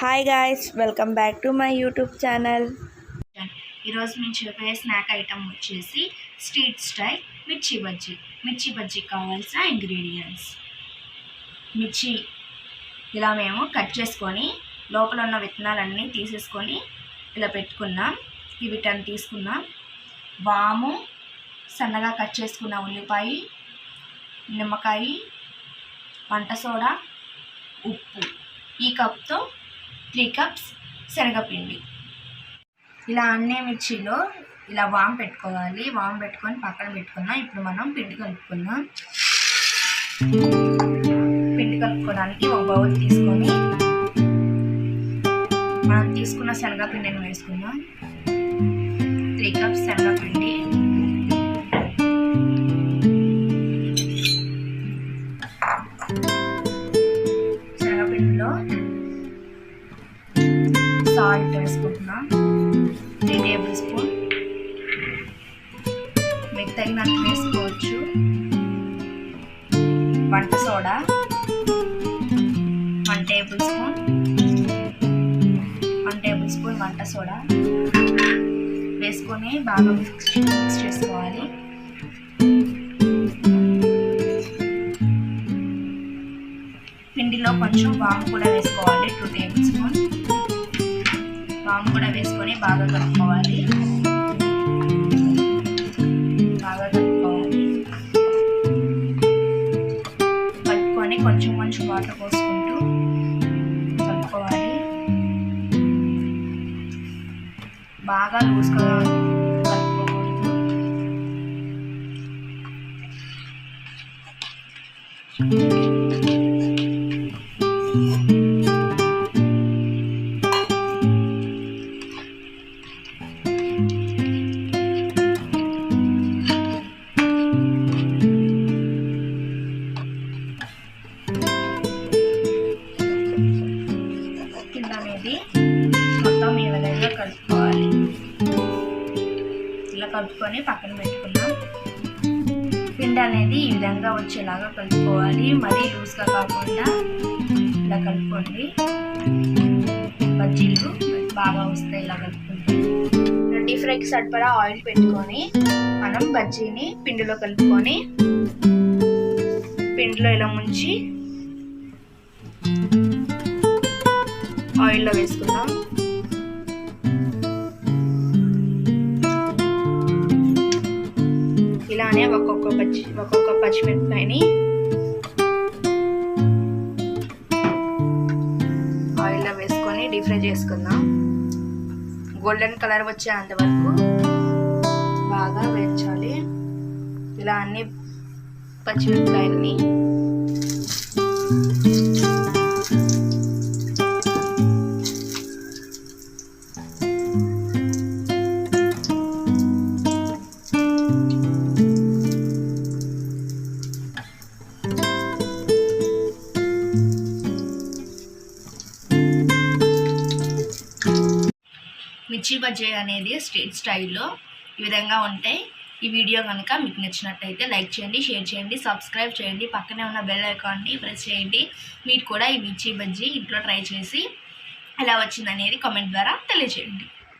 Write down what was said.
Hi guys welcome back to my YouTube channel ఈరోజు మేము చెప్పే స్నాక్ ఐటమ్ వచ్చేసి స్ట్రీట్ స్టైల్ మిర్చి బజ్జీ. మిర్చి బజ్జీ కావాల్సిన ఇంగ్రీడియంట్స్ మిర్చి ఇలా మేము కట్ చేసుకొని లోపల ఉన్న విత్తనాలన్నీ తీసేసుకొని ఇలా పెట్టుకున్నాం. ఇవి వీటన్ని తీసుకున్నాం. వాము సన్నగా కట్ చేసుకున్న ఉల్లిపాయ నిమ్మకాయ వంట సోడా ఉప్పు. ఈ కప్తో త్రీ కప్స్ శనగపిండి. ఇలా అన్నీ మిర్చిలో ఇలా వామ్ పెట్టుకోవాలి. వామ్ పెట్టుకొని పక్కన పెట్టుకున్నాం ఇప్పుడు మనం పిండి కలుపుకుందాం. పిండి కలుపుకోవడానికి ఒక బౌల్ తీసుకొని మనం తీసుకున్న శనగపిండిని వేసుకుందాం. త్రీ కప్స్ శనగపిండి. వేసుకుంటున్నాం త్రీ టేబుల్ స్పూన్ మీకు తగినట్టు వేసుకోవచ్చు వంట soda. One tablespoon. One tablespoon వంట సోడా. వేసుకొని బాగా మిక్స్ మిక్స్ చేసుకోవాలి. పిండిలో కొంచెం వాము వాము కూడా వేసుకొని బాగా కలుపుకోవాలి. బాగా కలుపుకోవాలి. కలుపుకొని కొంచెం కొంచెం వాటర్ పోసుకుంటూ కలుపుకోవాలి. బాగా లూజ్గా కలుపుకోకూడదు. ఇలా కలుపుకొని పక్కన పెట్టుకున్నాం పిండి అనేది ఈ విధంగా వచ్చేలాగా కలుపుకోవాలి. మరీ లూజ్గా కాకుండా ఇలా కలుపుకోండి. బజ్జీలు బాగా వస్తాయి ఇలా కలుపుకుంటే. రెండు ఫ్రైకి సరిపడా ఆయిల్ పెట్టుకొని మనం బజ్జీని పిండిలో కలుపుకొని పిండిలో ఇలా ముంచి ఆయిల్లో వేసుకుందాం. ఇలానే ఒక్కొక్క పచ్చి ఒక్కొక్క పచ్చిమిరపకాయని ఆయిల్లో వేసుకొని డీప్ ఫ్రై చేసుకుందాం. గోల్డెన్ కలర్ వచ్చేంత వరకు బాగా వేయించాలి. ఇలా అన్ని పచ్చిమిరపకాయలని మిర్చి బజ్జీ అనేది స్ట్రీట్ స్టైల్లో ఈ విధంగా ఉంటాయి. ఈ వీడియో కనుక మీకు నచ్చినట్టయితే లైక్ చేయండి షేర్ చేయండి సబ్స్క్రైబ్ చేయండి. పక్కనే ఉన్న బెల్ ఐకాన్ని ప్రెస్ చేయండి. మీరు కూడా ఈ మిర్చి బజ్జీ ఇంట్లో ట్రై చేసి ఎలా వచ్చిందనేది కామెంట్ ద్వారా తెలియజేయండి.